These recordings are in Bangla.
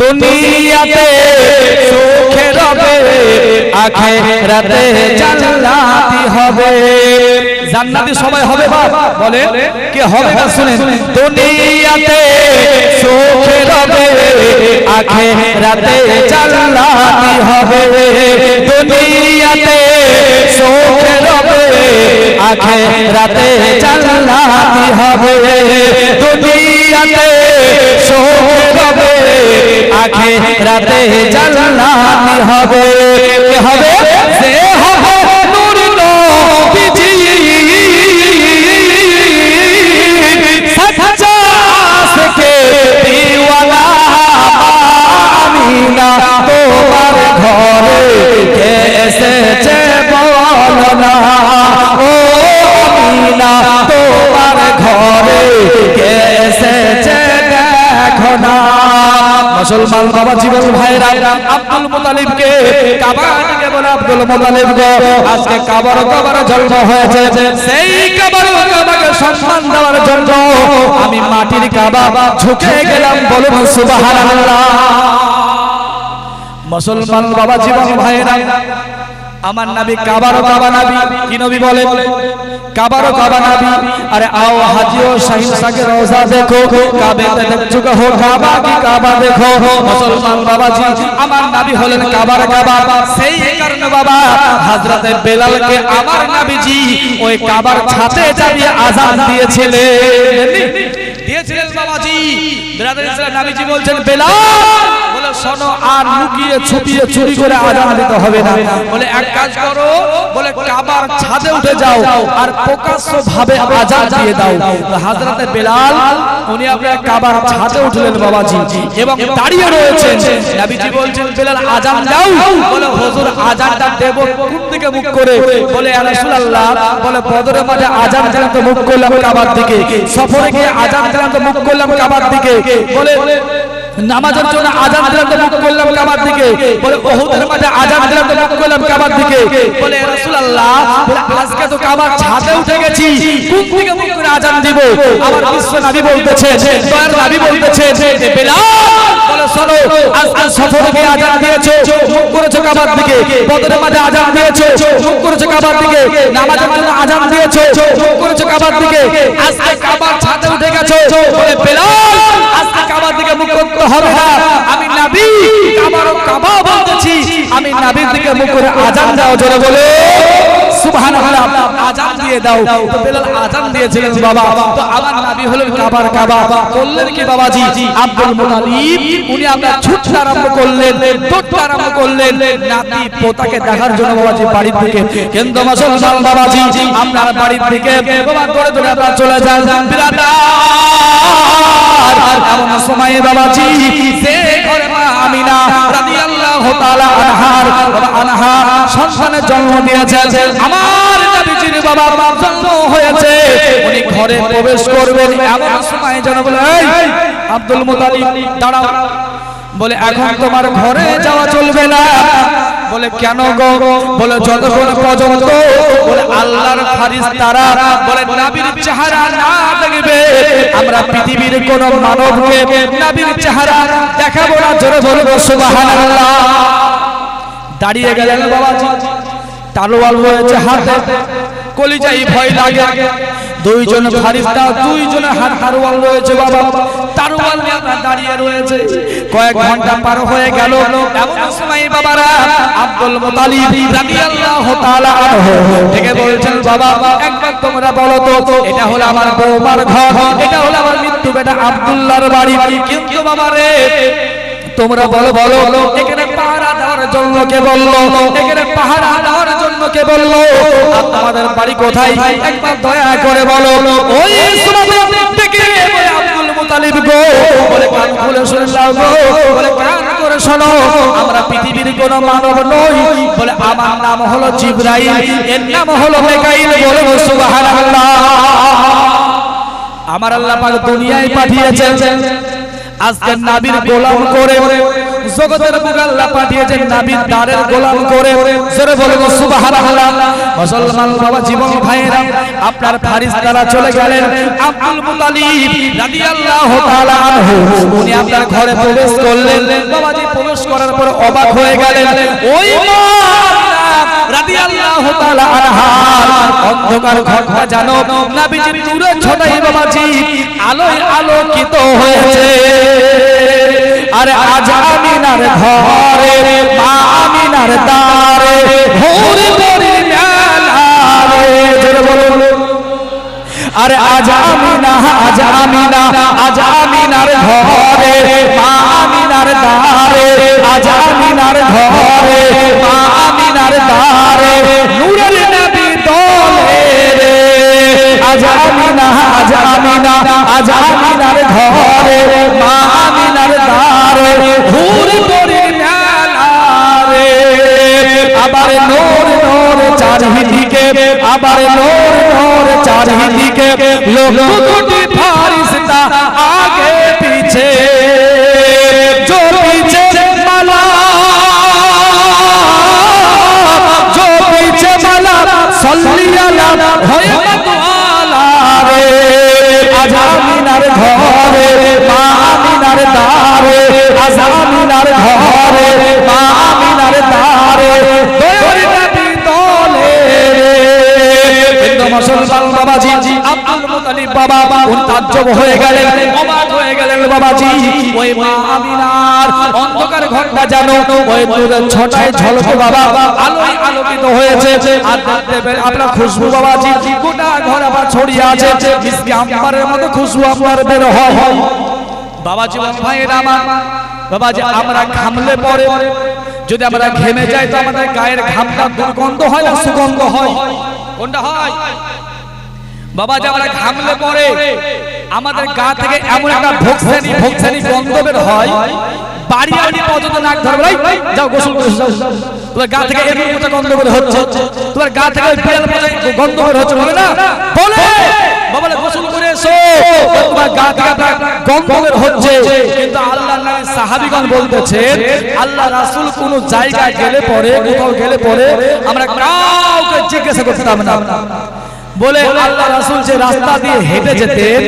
দুনিয়াতে সুখে রবে, আখেরাতে জান্নাতি হবে। জান্নাতি সবাই হবে বাপ বলে, কে হবে না শুনেন। দুনিয়াতে সুখে রবে, আখেরাতে জান্নাতি হবে। দুনিয়াতে সুখে রবে আখেরাতে চালাতে হবে। দুনিয়াতে হবে। আখে রাতে জান্নাতি হবে। হবে? মুসলমান বাবা জীবন ভাইরা, আব্দুল মুতালিবকে কাবা বলে আব্দুল মুতালিব গো আজকে কাবার কাবার জন্ম হয়েছে। সেই কাবার কাবাকে সম্মান দেওয়ার জন্য আমি মাটির কাবা ঝুঁকে গেলাম বলুন সুবহানাল্লাহ। মুসলমান বাবা জীবন ভাইরা, আমার নবী কাবার কাবা নবী, কি নবী বলে কাবারও কাবা নবী। আরে আও হাজিও শাহিন সাকে রোজা দেখো। কাবেতে দেখছ হো কাবা কি কাবা দেখো। মুসলমান বাবাজি, আমার নবী হলেন কাবার কাবা। সেই কারণে বাবা হযরতে বেলালকে আমার নবীজি ওই কাবার ছাতে চালিয়ে আযান দিয়েছিলেন। দিয়েছিলেন বাবাজি। ব্রাদার ইসলাম নবীজি বলছেন, বেলাল বলে শোনো, আর লুকিয়ে ছুপিয়ে চুরি করে আজান দিতে হবে না। বলে, এক কাজ করো, বলে, কাবার ছাদে উঠে যাও, আর প্রকাশ্য ভাবে আজান দিয়ে দাও। তো বেলাল, উনি আপনার কাবার ছাদে উঠলেন বাবাজি, এবং দাঁড়িয়ে রয়েছেন। নবীজি বলছেন, বেলাল, আজান দাও। বলে, হুজুর, আজানটা দেব কোন দিকে মুখ করে? বলে রাসূলুল্লাহ, বলে বদরের মাঠে আজান দিলাম তো মুখ করলাম কাবার দিকে। সফরে গিয়ে আজান দিলাম তো মুখ করলাম কাবার দিকে। বলে নামাজের জন্য আজান দিলাম তো মুখ করলাম কাবার দিকে। বলে ওহুদের মাঠে আজান দিলাম তো মুখ করলাম কাবার দিকে। বলে রাসূলুল্লাহ বলে আজকে তো কাবার ছাদে উঠে গেছি। কোন দিকে মুখ করে আজান দিব। আমার বিশ্ব নবী বলতেছে দয়ার নবী বলতেছে যে বেলাল বলে শোনো আজকে সফরে গিয়ে আজান দিয়েছ মুখ করেছ কাবার দিকে। বদরের মাঠে আজান দিয়েছ মুখ করেছ কাবার দিকে। নামাজের জন্য আজান দিয়েছ মুখ করেছ কাবার দিকে। আজকে কাবার ছাদে উঠে গেছো বলে বেলাল আজকে কাবার দিকে মুখ করতে হবে না। আমি নবী। আমারও কাবা বলতেছি। আমি নবীর দিকে মুখ করে আজান দাও জোরে বলে। সুবহানাল্লাহ আজান দিয়ে দাও। তো বেলাল আজান দিয়েছিলেন বাবা। তো আমার নবী হলেন কাবার কাবা। করলেন কি বাবাজি? আব্দুল মুতালিব উনি আপনার ছুটতে আরম্ভ করলেন দৌড়তে আরম্ভ করলেন। নাতি পোতাকে দেখার জন্য বাবাজি বাড়ির থেকে কিন্তু মুসলমান বাবাজি আপনার বাড়ির থেকে বাবা আপনারা চলে যান। বিরাদার এমন সময়ে বাবাজি সে ঘরে মা আমিনা রাদিয়াল্লাহু তাআলা আনহার আনহা সন্তানের জন্ম দিয়েছেন। আমার নবীজির বাবা জন্ম হয়েছে। উনি ঘরে প্রবেশ করবেন, এমন সময় যেন আব্দুল মুতালিব, দাঁড়াও। বলে, এখন তোমার ঘরে যাওয়া চলবে না। বলে, কেন গো? বলে, যতক্ষণ পর্যন্ত। বলে, আল্লাহর বলে, নবীর চেহারা না দেখবে, আমরা পৃথিবীর কোন মানবকে নবীর চেহারা দেখাবো না, জোরে বলব, সুবহানাল্লাহ। দাঁড়িয়ে গেলেন বাবাজি, তালোয়াল রয়েছে হাতে কলিজাই ভয় লাগে। দুইজন ফারিস্তা দুইজনে হাত তালোয়াল রয়েছে বাবা। তারওয়াল দাঁড়িয়ে রয়েছে। কয়েক ঘণ্টা পার হয়ে গেল। এমন সময় বাবারা আব্দুল মুতালিব রাদিয়াল্লাহু তাআলা আনহু থেকে বলছেন বাবা একবার তোমরা বলো তো এটা হলো আমার বৌমার ঘর এটা হলো আমার মৃত্যু বেটা আব্দুল্লাহর বাড়ি। কিন্তু বাবা রে তোমরা বলো বলো এখানে পাহারা দেওয়ার জন্য কে বলল? এখানে পাহারা দেওয়ার জন্য কে বলল? তোমাদের বাড়ি কোথায়? একবার দয়া করে বলো। ওই বলে বলে কান করে শোনো, আমরা পৃথিবীর কোন মানব নই। বলে আমার নাম হলো জিব্রাইল, এর নাম হলো মেকাইল বলে সুবহানাল্লাহ। আমার আল্লাহ পাক দুনিয়ায় পাঠিয়েছেন। আজকে নাবির গোলাম করে জগতের বুকে পাঠিয়েছেন নবীর দারের গোলাম করে। জোরে বলব সুবহানাল্লাহ। মুসলমান বাবা, জীবন ভাইরা আপনার ফারিস্তারা চলে গেলেন আব্দুল মুতালিব রাদিয়াল্লাহু তাআলা আনহু। উনি আপনার ঘরে প্রবেশ করলেন। বাবাজি প্রবেশ করার পর অবাক হয়ে গেলেন। ওই মা আলোকিত হয়েছে। আরে আজ আমিনার ঘরে, মা আমিনার দ্বারে, ভোরে ভোরে মেলারে জোরে বলুন। আরে আজ আমিনা আজ আমিনা, আজ আমিনার ঘরে, মা আমিনার দ্বারে, আজ আমিনার ঘরে, মা আমিনার দ্বারে, নূরের নবী দলে রে। আজ আমিনা আজ আমিনা, আজ আমিনার ঘরে, মা আমিনার দ্বারে ঘুরে পড়ে মেলারে আবার নূর নূর চারিদিকে আবার নূর নূর চারিদিকে লোক কোটি ফারিস্তা আগে পিছে जो पीछे माला जो पीछे माला सल्ली अला होए मतवाला रे আজামিনার ঘরে মা আমিনার দ্বারে আজামিনার ঘরে, মা আমিনার দ্বারে দয়ার নবী রে কিন্তু মুসলমান, বাবাজি, আব্দুল মুতালিব বাবা উনি হয়ে গেলেন অবাক হয়ে গেলেন বাবাজি। ওই মা আমিনার অন্ধকার ঘরটা জানো ওই নূরের ছটায় ঝলকে বাবা, আলোয় আলোকিত হয়েছে। আর পেলে আপনার খুশবু বাবাজি, গোটা ঘর আবার ছড়িয়ে আছে। মিষ্টি আম্বারের মতো খুশবু আপনার বের হয়। বাবাজি ভাইয়ের আমার বাবাজি আমরা ঘামলে পরে যদি আমরা ঘেমে যাই তো আমাদের গায়ের ঘামটা দুর্গন্ধ হয় না? সুগন্ধ হয়। কোনটা হয়? বাবা যে আমরা ঘামলে পরে আমাদের গা থেকে এমন একটা ভোক্সানি ভোক্সানি গন্ধ বের হয়। বাড়ি বাড়ি পর্যন্ত নাক ধরবে যাও গোসল গোসল যাও তোমার গা থেকে এমন মতো গন্ধ বের হচ্ছে। তোমার গা থেকে ওই বিড়াল গন্ধ বের হচ্ছে, বলে না? বলে! বাবা গোসল করে এসো। তোমার গা থেকে গন্ধ বের হচ্ছে। কিন্তু আল্লাহ নবী সাহাবীগণ বলতেছেন, আল্লাহ রাসূল কোন জায়গায় গেলে পরে, কোথাও গেলে পরে আমরা কাউকে জিজ্ঞাসা করতাম না। বলে, আল্লাহ রাসূল যে রাস্তা দিয়ে হেঁটে যেতেন,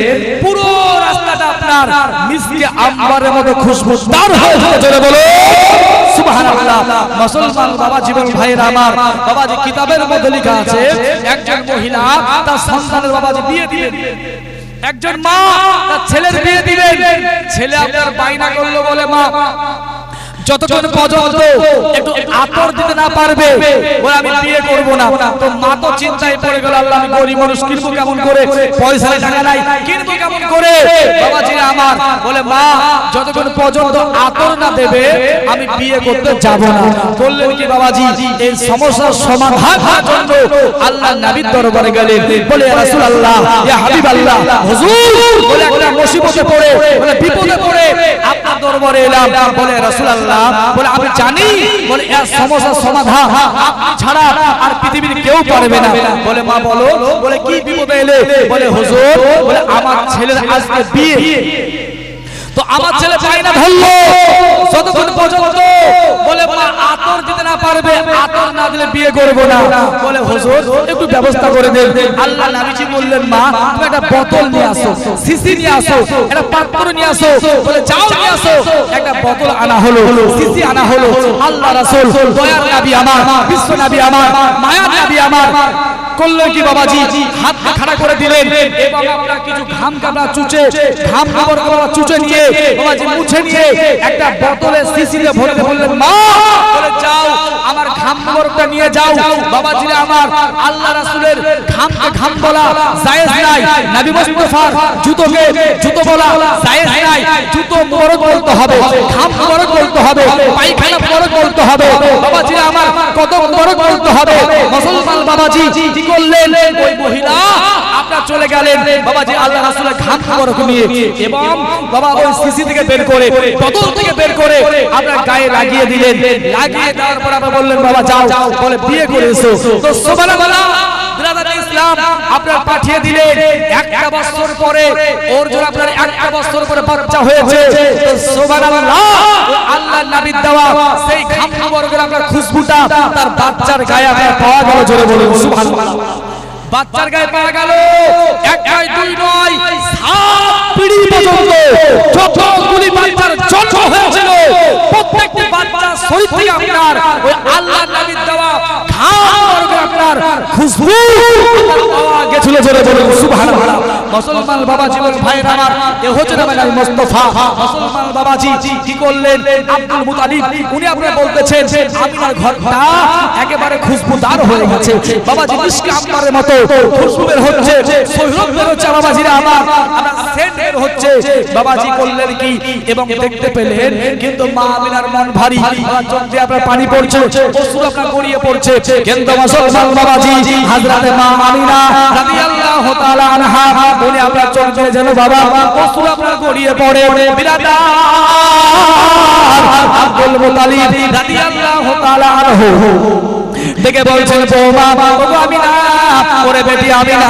পুরো রাস্তাটা আপনার মিষ্টি আম্বারের মতো খুশবুদার হয়ে জোরে বলো! সুবহানাল্লাহ। মুসলমান বাবা জীবন ভাইয়ের আমার। বাবাজি কিতাবের মধ্যে লেখা আছে, একজন মহিলা তার সন্তানের বাবাজি বিয়ে দিলেন। একজন মা তার ছেলের বিয়ে দিলেন। ছেলে আপনার বাইনা করল বলে, মা যতক্ষণ পর্যন্ত একটু আতর দিতে না পারবে বলে আমি বিয়ে করব না। তো মা তো চিন্তায় পড়ে গেল আল্লাহ আমি গরিব মানুষ কিনবো কেমন করে পয়সা টাকা নাই কিনবো কেমন করে? বাবাজি আমার বলে মা যতক্ষণ পর্যন্ত আতর না দেবে আমি বিয়ে করতে যাব না। বললেন কি বাবাজি? এই সমস্যার সমাধান জন্য আল্লাহ নবীর দরবারে গেলেন। বলে রাসূলুল্লাহ ইয়া হাবিবাল্লাহ হুজুর! বলে একটা মুসিবতে পড়ে বলে বিপদে পড়ে। আপনার দরবারে এলাম বলে রাসূলুল্লাহ। বলে আমি জানি। বলে এর সমস্যার সমাধান। ছাড়া আর পৃথিবীর কেউ পারবে না। বলে মা বলো। বলে কি বিপদে এলে? বলে হুজুর। বলে আমার ছেলের আজকে বিয়ে। তো আমার ছেলে পায় না ধরলো। যতক্ষণ পর্যন্ত বলে মা আতর দিতে না পারবে আতর না দিলে বিয়ে করব না। বলে হুজুর একটু ব্যবস্থা করে দেন আল্লাহ নবীজি বললেন মা তুমি একটা বোতল নিয়ে আসো সিসি নিয়ে আসো একটা পাত্র নিয়ে আসো। বলে যাও নিয়ে আসো। একটা বোতল আনা হলো সিসি আনা হলো। আল্লাহ রাসূল দয়ার নবী আমার বিশ্ব নবী আমার মায়ার নবী আমার। করলেন কি বাবাজি? হাত খাড়া করে দিলেন। এবং আমরা কিছু ঘাম কামড়া চুচে ঘাম কামড়া চুচে নিয়ে বাবাজি মুছে নিয়ে একটা বোতলে সিসিতে ভরে বললেন, মা, বলে, যাও, আমার কামড়টা নিয়ে যাও। বাবাজি আমার আল্লাহ রাসূলের ঘামকে ঘাম বলা জায়েজ নাই। নবী মুস্তাফার জুতোকে জুতো বলা জায়েজ নাই। জুতো মোবারক বলতে হবে, ঘাম মোবারক বলতে হবে, পায়খানা মোবারক বলতে হবে। বাবাজি আমার কদম মোবারক বলতে হবে। মুসলমান বাবাজি কি করলেন? ওই মহিলা আপনার চলে গেলেন। বাবাজি আল্লাহ রাসূলের ঘাম মোবারক নিয়ে। এবং বাবা ওই সিসি থেকে বের করে বোতল থেকে বের করে আপনার গায়ে লাগিয়ে দিলেন। লাগিয়ে দেওয়ার পর আবার বললেন, বাবা, যাও বলে বিয়ে করে এসো। তো ইসলাম আপনার খুশবুটা তার বাচ্চার গায়ে পাওয়া গেল। জোরে বলুন বাচ্চার গায়ে পাওয়া গেল। এক নয় দুই নয়, সাত পিড়ি পর্যন্ত যতগুলি বাচ্চার জন্ম হয়েছিল, প্রত্যেকটি বাচ্চার শরীর থেকে আপনার ওই আল্লাহ নবীর দেওয়া বর্গের আপনার খুশবু আপনার পাওয়া গেছিল জোরে বলুন, সুবহানাল্লাহ। মুসলমান বাবা জীবন ভাইরা আমার, এ হচ্ছে না মানে মুস্তাফা। মুসলমান বাবাজি কি করলেন? আব্দুল মুতালিব, উনি আপনারা বলতেছেন আমিনার ঘরটা একেবারে খুশবুদার হয়ে গেছে। বাবাজি মিশকে আম্বারের মতো বাবাজি করলেন কি? এবং দেখতে পেলেন, কিন্তু মা আমিনার মন ভারী। চোখ আপনার পানি পড়ছে গড়িয়ে পড়ছে। কিন্তু মুসলমান বাবাজি হযরতে মা আমিনা রাদিয়াল্লাহু তাআলা আনহা উনি আপনার চোখ যেন বাবা অশ্রু আপনার গড়িয়ে পড়ে। বিরাদার আব্দুল মুতালিব রাদিয়াল্লাহু তাআলা দেখে বলছেন বৌমা আমি না, ওরে বেটি আমি না।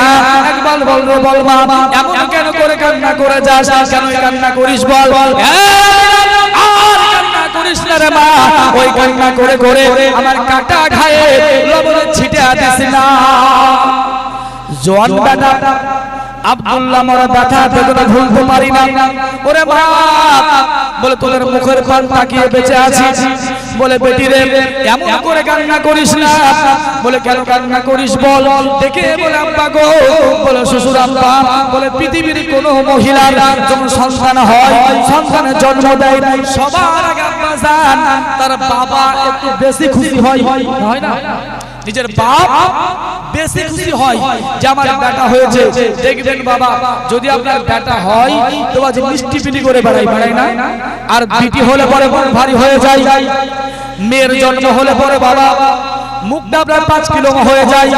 একবার বল রে বল মা এমন কেন করে কান্না করে যাস? কেন কান্না করিস বল? আর কান্না করিস না রে মা, ওই করে করে আমার কাটা ঘায়ে ছিটে না। আব্দুল্লাহ মরা ব্যথা ওরে বলে, তোদের মুখের পান তাকিয়ে বেঁচে আছি বলে, বেটি রে, এমন করে কান্না করিস না। বলে, কেন কান্না করিস বল? দেখে বলে, আব্বা গো। বলে, শ্বশুর আব্বা। বলে, পৃথিবীর কোনো মহিলা যখন সন্তান হয়, সন্তানের জন্ম দেয় সবার আগে আব্বা জান তার বাবা একটু বেশি খুশি হয়। হয় না? নিজের বাপ বেশি খুশি হয় যে আমার ব্যাটা হয়েছে। দেখবেন বাবা, যদি আপনার ব্যাটা হয়, তো আজ মিষ্টি পিটি করে বেড়াই বেড়াই না? আর বিটি হলে পরে মন ভারী হয়ে যায়। মেয়ের জন্ম হলে পরে বাবা, মুখটা আপনার পাঁচ কিলো হয়ে যায়।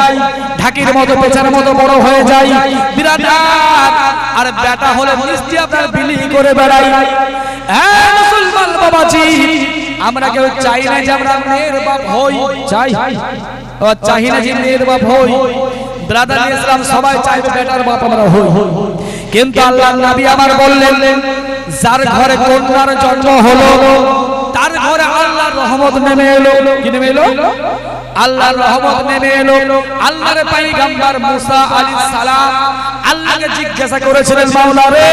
ঢাকির মতো পেছার মতো বড় হয়ে যায়। বিরাট। আর বেটা হলে মিষ্টি আপনার বিলি করে বেড়াই হ্যাঁ মুসলমান বাবাজি, আমরা কেউ চাই না যে আমরা মেয়ের বাপ হই। চাই চাই না যে মেয়ের বাপ হই ব্রাদার ইসলাম সবাই চাইবে বেটার বাপ আমরা হই কিন্তু আল্লাহ নবী আমার বললেন যার ঘরে কন্যার জন্ম হলো তার ঘরে আল্লাহর রহমত নেমে এলো কি নেমে এলো আল্লাহর রহমত নেমে এলো আল্লাহর পয়গম্বর মুসা আলাইহিস সালাম আল্লাহকে জিজ্ঞাসা করেছিলেন মাওলা রে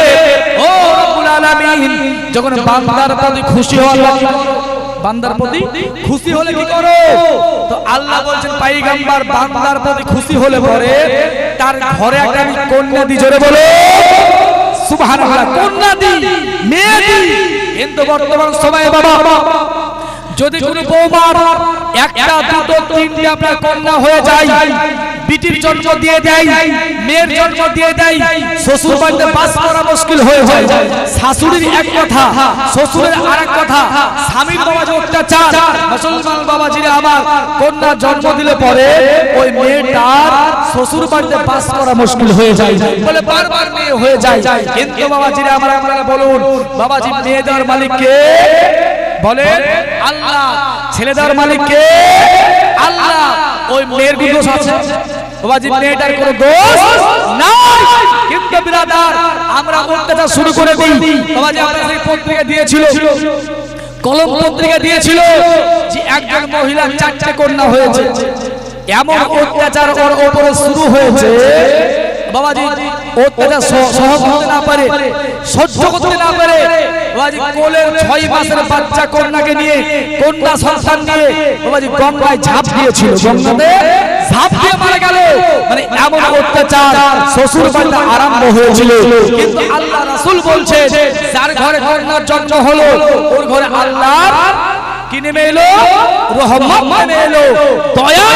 ও রব্বুল আলামিন, যখন বান্দার প্রতি খুশি হওয়া লাগে বান্দার প্রতি খুশি হলে কি করো? তো আল্লাহ বলছেন পাইগাম্বার বান্দার প্রতি খুশি হলে পরে তার ঘরে একটা আমি কন্যা দি জোরে বলে সুবহানাল্লাহ কন্যা দি মেয়ে দি। কিন্তু বর্তমান সময়ে বাবা যদি কোনো বৌমার একটা দুটো তিনটে আপনার কন্যা হয়ে যায় বিটির জন্ম দিয়ে দেয়, মেয়ের জন্ম দিয়ে দেয় শ্বশুর বাড়িতে বাস করা মুশকিল হয়ে যায়। শাশুড়ির এক কথা, শ্বশুরের আরেক কথা, স্বামীর বাবা যে অত্যাচার, মুসলমান বাবাজিরা আমার কন্যা জন্ম দিলে পরে ওই মেয়েটার শ্বশুর বাড়িতে বাস করা মুশকিল হয়ে যায়। বলে বারবার মেয়ে হয়ে যায়। কিন্তু বাবাজিরা আমার আপনারা বলুন, বাবাজি মেয়ে দেওয়ার মালিক কে বলেন, আল্লাহ ছেলে দেওয়ার মালিক কে আল্লাহ ওই মেয়ের কি দোষ আছে। বাবাজি মেয়েটার কোনো দোষ নাই। কিন্তু বিরাদার, আমরা অত্যাচার শুরু করে দিই। বাবাজি সেই পত্রিকা দিয়েছিল। কলম পত্রিকা দিয়েছিল যে একজন মহিলা চারটে কন্যা হয়েছে। এমন অত্যাচার ওর উপরে শুরু হয়েছে। বাবাজি, অত্যাচার সহ- সহ্য করতে না পারে, সহ্য করতে না পারে। বাবাজি কোলের ছয় মাসের বাচ্চা কন্যাকে নিয়ে, কন্যা সন্তান নিয়ে বাবাজি গঙ্গায় ঝাঁপ দিয়েছিল। গঙ্গাতে ঝাঁপ দিয়ে মারা গেল। মানে এমন অত্যাচার শ্বশুর বাড়িতে আরম্ভ হয়েছিল। কিন্তু আল্লাহ রাসূল বলছে যার ঘরে কন্যার জন্ম হলো ওর ঘরে আল্লাহ কি নেমে এলো? রহমত নেমে এলো। দয়া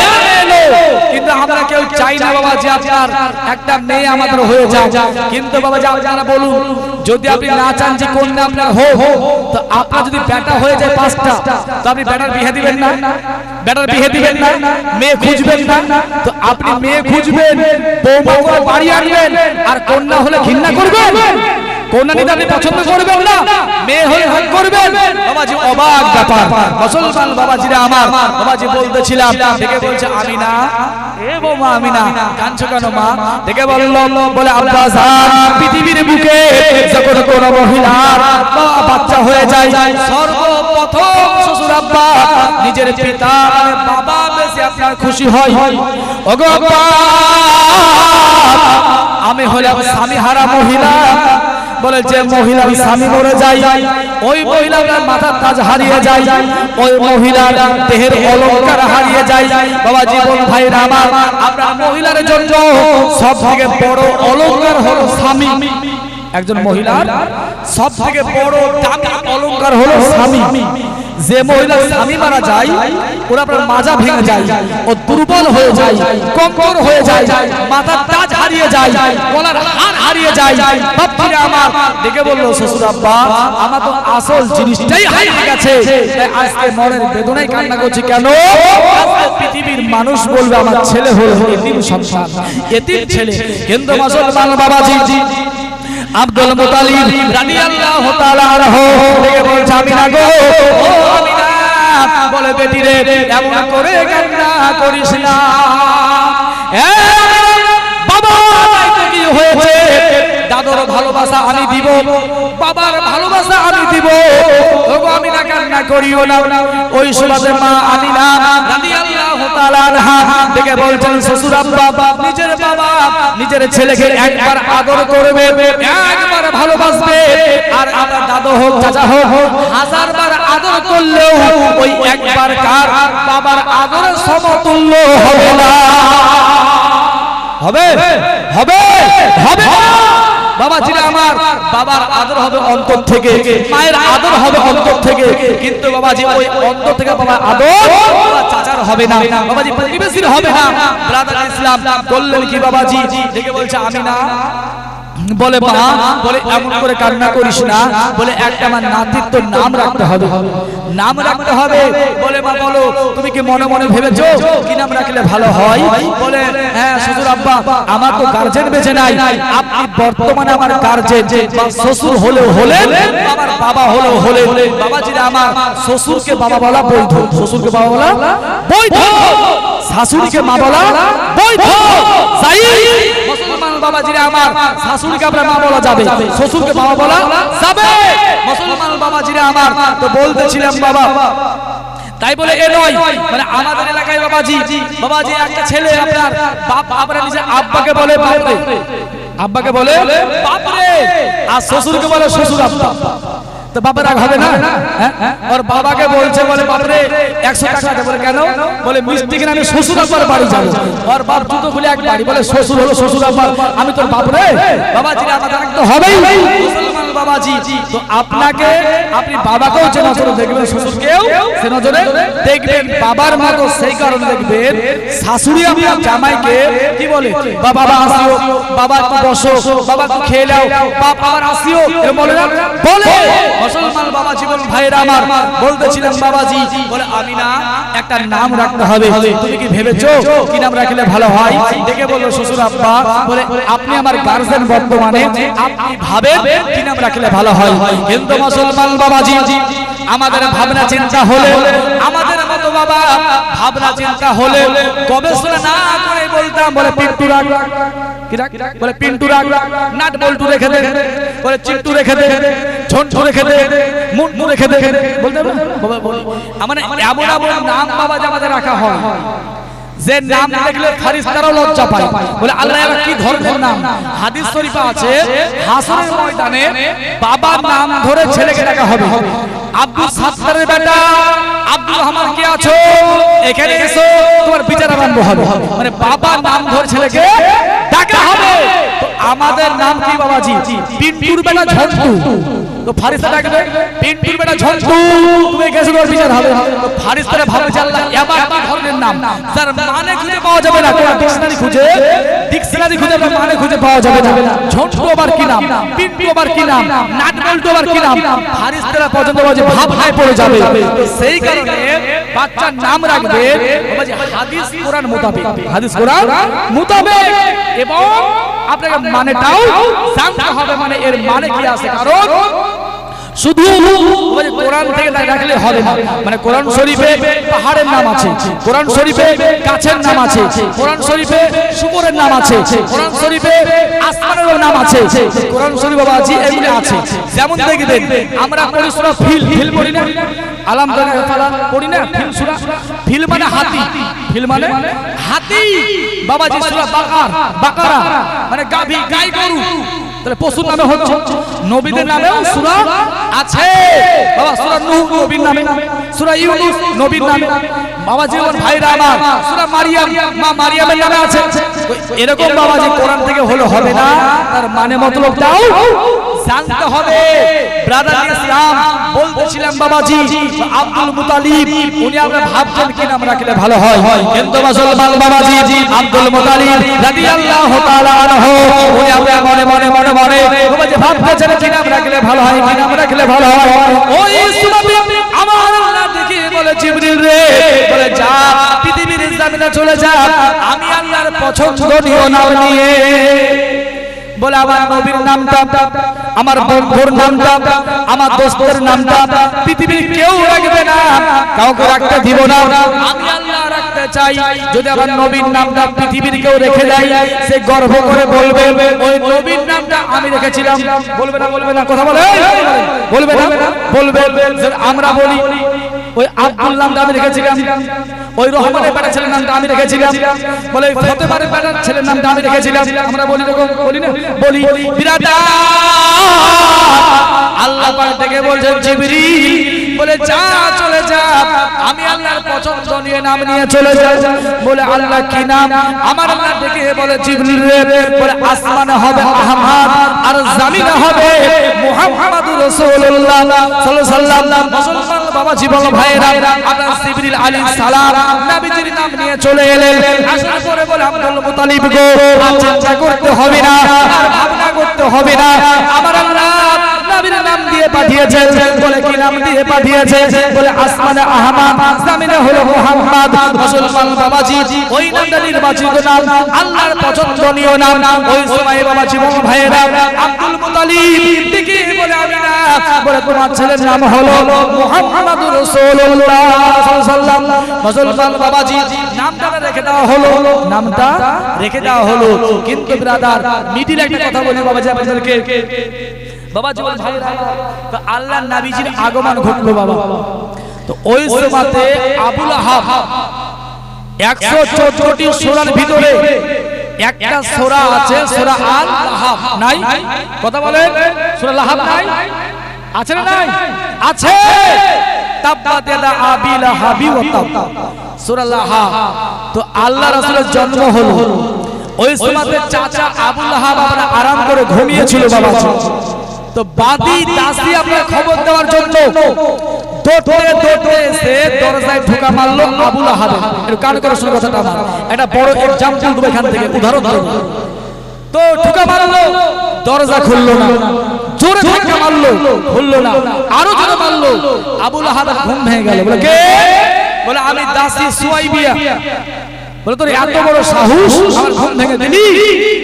কিন্তু আমরা কেউ চাই না বাবা যে আপনার একটা মেয়ে আমাদের হয়ে যায় কিন্তু বাবা যে আপনারা বলুন, যদি আপনি না চান যে কন্যা আপনার হো হো তো আপনার যদি বেটা হয়ে যায় পাঁচটা, তো আপনি বেটার বিয়ে দিবেন না? বেটার বিয়ে দিবেন না? মেয়ে খুঁজবেন না? তো আপনি মেয়ে খুঁজবেন, বৌমা বাড়ি আনবেন, আর কন্যা হলে ঘৃণা করবেন? পছন্দ করবেন না মেয়ে হক করবেন বাবাজি অবাক ব্যাপার। মুসলমান বাবাজিরা আমার। বাবাজি বলতেছিলাম। দেখে বলছে আমি না এ বৌমা আমি না কাঁদছো কেন মা? দেখে বলল বলে পৃথিবীর বুকে যখন কোন মহিলার বা- বাচ্চা হয়ে যায় সর্বপ্রথম প্রথম শ্বশুর আব্বা নিজের পিতা মানে বাবা বেশি আপনার খুশি হয়। ওগো আব্বা আমি হলাম স্বামী হারা মহিলা। বলে যে মহিলার স্বামী মরে যায়, ওই মহিলার মাথার তাজ হারিয়ে যায়, ওই মহিলার দেহের অলঙ্কার হারিয়ে যায়। বাবা জীবন ভাই আমার, আমরা মহিলার জন্য সব থেকে বড় অলঙ্কার হলো স্বামী। একজন মহিলার সব থেকে বড় অলঙ্কার হলো স্বামী। যে মহিলা স্বামী মারা যায়, ওরা আপনার মাজা ভেঙে যায়, ও দুর্বল হয়ে যায়, কমজোর হয়ে যায়, মাথার তাজ হারিয়ে যায়, গলার হার হারিয়ে যায়। বাপরে আমার দেখে বলল, শ্বশুর আব্বা, আমার তো আসল জিনিসটাই হারিয়ে গেছে। আজকে মনের বেদনায় কান্না করছি কেন? পৃথিবীর মানুষ বলবে, আমার ছেলে হলো এতিম সন্তান। এতিম ছেলে। কিন্তু মুসলমান, বাবাজি। আব্দুল মুতালিব রাদিয়াল্লাহু তাআলা আনহু থেকে বলছে, আমি না গো বলে, বেটি রে, এমন করে কান্না করিস না। বাবা, তাই কি হয়েছে। দাদর ভালোবাসা আমি দিব। বাবার ভালোবাসা আমি দিব। ওগো, আমি না কান্না করিও না। ওই সুবাদে মা আমি না রাদিয়াল্লাহু তাআলা আনহা থেকে বলছেন, শ্বশুর আব্বা, নিজের বাবা নিজের ছেলেকে একবার আদর করবে, একবার ভালোবাসবে। আর আমার দাদু হোক, চাচা হোক হাজার বার আদর করলেও ওই একবার কার বাবার আদরের সমতুল্য হবে না। হবে হবে হবে। না। বাবা জিরা আমার বাবার আদর হবে অন্তর থেকে মায়ের আদর হবে অন্তর থেকে কিন্তু বাবাজি ওই অন্তর থেকে বাবার আদর চাচার হবে না। বাবাজি প্রতিবেশীর হবে না। ব্রাদার ইসলাম বললেন কি বাবাজি দেখে বলছে আমি না। বলে মা বলে এমন করে কান্না করিস না বলে একটা আমার নাতির তো নাম রাখতে হবে। নাম রাখতে হবে। বলে মা বলো তুমি কি মনে মনে ভেবেছো কি নাম রাখলে ভালো হয়? বলে হ্যাঁ শ্বশুর আব্বা আমার তো গার্জেন বেঁচে নাই। আপনি বর্তমানে আমার গার্জেন বা শ্বশুর হলেও হলেন আমার বাবা হলেও হলেন। বাবাজিরা আমার শ্বশুরকে বাবা বলা বৈধ। শ্বশুরকে বাবা বলা বৈধ। শাশুড়িকে মা বলা বৈধ। বাবাজিরা আমার শাশুড়িকে মা বলা যাবে। শ্বশুরকে বাবা বলা যাবে। আমার। তো বাবা। তাই বলে এ নয় মানে আমাদের এলাকায় বাবাজি বাবাজি একটা ছেলে আপনার বাপ আপনার নিজে আব্বাকে বলে আব্বাকে বলে আর শ্বশুরকে বলে শ্বশুর আব্বা। তো বাবার রাগ হবে না? হ্যাঁ? ওর বাবাকে বলছে, বলে, বাপরে, একশো টাকা দে বলে, কেন? বলে, মিষ্টি কিনে আমি শ্বশুর আব্বার বাড়ি যাব। ওর বাপ জুতো খুলে এক বাড়ি বলে, শ্বশুর হলো শ্বশুর আব্বার আমি তোর বাপ রে। বাবাজি আমাদের রাগ তো হবেই বাবাজি। তো আপনাকে, আপনি বাবাকেও যে নজরে দেখবেন, শ্বশুরকেও সে নজরে দেখবেন। বাবার মতো সেই কারণে দেখবেন, শাশুড়ি আপনার জামাইকে কি বলে? বাবা, আসিও। বাবা বসো। বাবা খেয়ে নাও। আবার আসিও। বলে না? বলে। মুসলমান বাবা জীবন ভাইরা আমার বলতেছিলাম বাবাজি, বলে আমি না একটা নাম রাখতে হবে। তুমি কি ভেবেছো? কি নাম রাখলে ভালো হয়? দেখে বলল, শ্বশুর আব্বা, বলে, আপনি আমার গার্জেন বর্তমানে, আপনি ভাবেন কি নাম রাখলে ভালো হয়? হিন্দু মুসলমান বাবাজি, আমাদের ভাবনা চিন্তা হলে, আমাদের মতো বাবা, ভাবনা চিন্তা হলে, গবেষণা না করে বলতাম, বলে পিন্টু রাখ কি রাখ? বলে পিন্টু রাখ নাট বল্টু রেখে দে বলে চিন্টু রেখে দে ঝন্টু রেখে দে মুন্টু রেখে দে বলতে হবে না? বাবা বলি এমন এমন নাম বাবা আমাদের রাখা হয়। যে নাম দেখলে ফারিস্তারাও লজ্জা পায়। বলে আল্লাহ এরা কি ধরনের নাম? হাদিস শরীফে আছে হাসরের ময়দানে বাবার নাম ধরে ছেলেকে ডাকা হবে। আব্দুল সাত্তারের বেটা আব্দুল রহমান কি আছো? এখানে এসো তোমার বিচার আরম্ভ হবে। মানে বাবার নাম ধরে ছেলেকে হবে। আমাদের নাম কি বাবাজি? পিন্টুর বেটা ঝন্টু। তো ফারিস্তা ডাকবে পিন্টুর বেটা ঝন্টু, তুমি গেছো তোর বিচার হবে ফারিস্তারা ভাবে এবার ধরনের নাম। যার মানে খুঁজে পাওয়া যাবে না। ডিকশনারি খুঁজে ডিকশনারি খুঁজে মানে খুঁজে পাওয়া যাবে না। ঝন্টু আবার কি নাম? পিন্টু আবার কি নাম? নাট বল্টু আবার কি নাম? ফারিস্তারা পর্যন্ত বাজে ভাব হাই পড়ে যাবে। সেই কারণে বাচ্চার নাম রাখবে হাদিস কোরআন মোতাবেক। হাদিস কোরআন মোতাবেক। এবং আপনাকে মানেটাও জানতে হবে মানে এর মানে কি আছে? কারণ শুধু কোরআন থেকে রাখলে হবে না। মানে কোরআন শরীফে পাহাড়ের নাম আছে, কোরআন শরীফে গাছের নাম আছে, কোরআন শরীফে শুকরের নাম আছে, কোরআন শরীফে আসমানের নাম আছে, কোরআন শরীফ বাবা আছে এগুলো আছে। যেমন দেখবেন, আমরা পরিশ্রম ফিল ফিল করি না। আলাম পড়ি না, ফিল সূরা। ফিল মানে হাতি। ফিল মানে হাতি। বাবা বাবাজি সূরা বাকার, বাকারা। মানে গাভী, গাই গরু। তাহলে পশুর নামে হচ্ছে নবীদের নামে সুরা আছে। বাবা সূরা নূহ নবীর নামে সুরা ইউনূস নবীর নামে। বাবা জীবন ভাইরা আমার সুরা মারিয়াম মা মারিয়ামের নামে আছে। এরকম বাবা যে কোরআন থেকে হলো হবে না তার মানে মতলবটাও জানতে হবে। ব্রাদার ইসলাম বলতেছিলাম বাবাজি আব্দুল মুতালিব উনি আমরা ভাবছেন কি নাম রাখলে ভালো হয়। কিন্তু মুসলমান বাবাজি আব্দুল মুতালিব রাদিয়াল্লাহু তাআলা আনহু উনি আমরা মনে মনে মনে মনে বাবাজি ভাবতেছেন কি নাম রাখলে ভালো হয় কি নাম রাখলে ভালো হয়। ওই সুনাবি আমার আল্লাহ দেখে বলে জিবরিল রে বলে যা পৃথিবীর জামিনে চলে যা আমি আল্লাহর পছন্দনীয় নাম নিয়ে। বলে আমার নবীর নামটা আমার বন্ধুর নামটা, আমার দোস্তের নামটা, পৃথিবীর কেউ রাখবে না, কাউকে রাখতে দিব না। চাই নামটা সে করে বলবে, ওই নামটা আমি রেখেছিলাম। বলবে না বলবে না, কথা বলে? আমরা বলি, ওই আব্দুল নামটা আমি রেখেছিলাম। ওই রহমানের বেটার ছেলের নামটা আমি রেখেছিলাম। বলে ফতেমারের বেটার ছেলের নামটা আমি রেখেছিলাম। আমরা বলি রকম বলি না, বলি বিরাদা আল্লাহ পাক থেকে বলছেন, জিবরিল বলে, যা, চলে যা। আমি আল্লাহর পছন্দ নিয়ে নাম নিয়ে চলে যা বলে, আল্লাহ কি নাম? আমার আল্লাহ থেকে বলে, জিবরিল রে। বলে, আসমানে হবে আহমদ আর জামিনে হবে মুহাম্মাদুর রাসূলুল্লাহ সাল্লাল্লাহু আলাইহি সাল্লাম মুসলমান বাবা, জীবন ভাইরা আপনার জিবরিল আলাইহিস সালাম নবীজির নাম নিয়ে চলে এলেন। আসার পরে বলে, আব্দুল মুতালিব গো চিন্তা করতে হবে না, আর ভাবনা করতে হবে না। আমার আল্লাহ নাম দিয়ে পাঠিয়েছে বলে কি নাম দিয়ে পাঠিয়েছে বলে আসমানে জামিনে হলো মুহাম্মদ, মুসলমান বাবাজি, ওই নামটা নির্বাচিত নাম, আল্লাহর পছন্দনীয় নাম। ওই সময় বাবা জীবন ভাইয়েরা, আব্দুল মুতালিব বলে বলে তোমার ছেলের নাম হলো মুহাম্মাদুর রাসূলুল্লাহ সাল্লাল্লাহু মুসলমান বাবাজি, নামটা রেখে দেওয়া হলো, নামটা রেখে দেওয়া হলো। কিন্তু ব্রাদার মিডিল কথা বলি বাবাজি আপনাদেরকে। বাবা জীবন ভাইরা তো আল্লাহর নবীজির আগমন ঘটলো বাবা। তো ওই সময়তে আবুল আহাব একশো চোদ্দটি সোরার ভিতরে একটা সোরা আছে সোরা আল লাহাব নাই? কথা বলেন। সোরা লাহাব নাই? আছে না নাই? আছে। তাব্বাত ইয়াদা আবি লাহাবি ওয়া তাব সূরা লাহাব তো আল্লাহ রাসূলের জন্ম হলো। ওই সময়তে চাচা আবুল লাহাব আমরা আরাম করে ঘুমিয়েছিল বাবা। তো বাদি দাসী আপনার খবর দেওয়ার জন্য দৌড়তে দৌড়তে এসে দরজায় ঢোকা মারলো আবুল আহাব একটু কান করে শুনে কথাটা আমার। একটা বড় এক্সাম্পল দেবো এখান থেকে উদাহরণ দেবো। তো ঢোকা মারলো দরজা খুললো না। জোরে ধাক্কা মারলো খুললো না। আরও জোরে মারলো। আবুল আহাব ঘুম ভেঙে গেল। বলে কে? বলে আমি দাসী সুয়াইবিয়া। বলে তোর এত বড় সাহস আমার ঘুম ভেঙে দিলি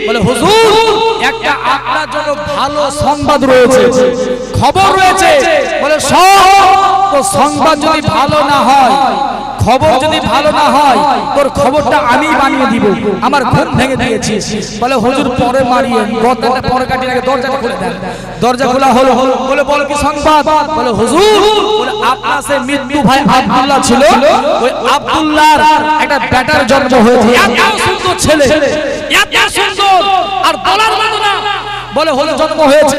বলে হুজুর একটা আপনার জন্য ভালো সংবাদ রয়েছে। খবর রয়েছে। বলে সব তো সংবাদ যদি ভালো না হয় খবর যদি ভালো না হয় তোর খবরটা আমি বানিয়ে দিব। আমার ঘুম ভেঙে দিয়েছি বলে হুজুর পরে মারিয়ে দরজাটা পরে কাটিয়ে আগে দরজাটা খুলে দেন। দরজা খোলা হলো বলে বল কি সংবাদ? বলে হুজুর বলে আপনার সে মৃত্যু ভাই আব্দুল্লাহ ছিল। ওই আব্দুল্লাহর একটা ব্যাটার জন্ম হয়েছে। এত সুন্দর ছেলে। এত সুন্দর। আর বলার মতো না। বলে হলো জন্ম হয়েছে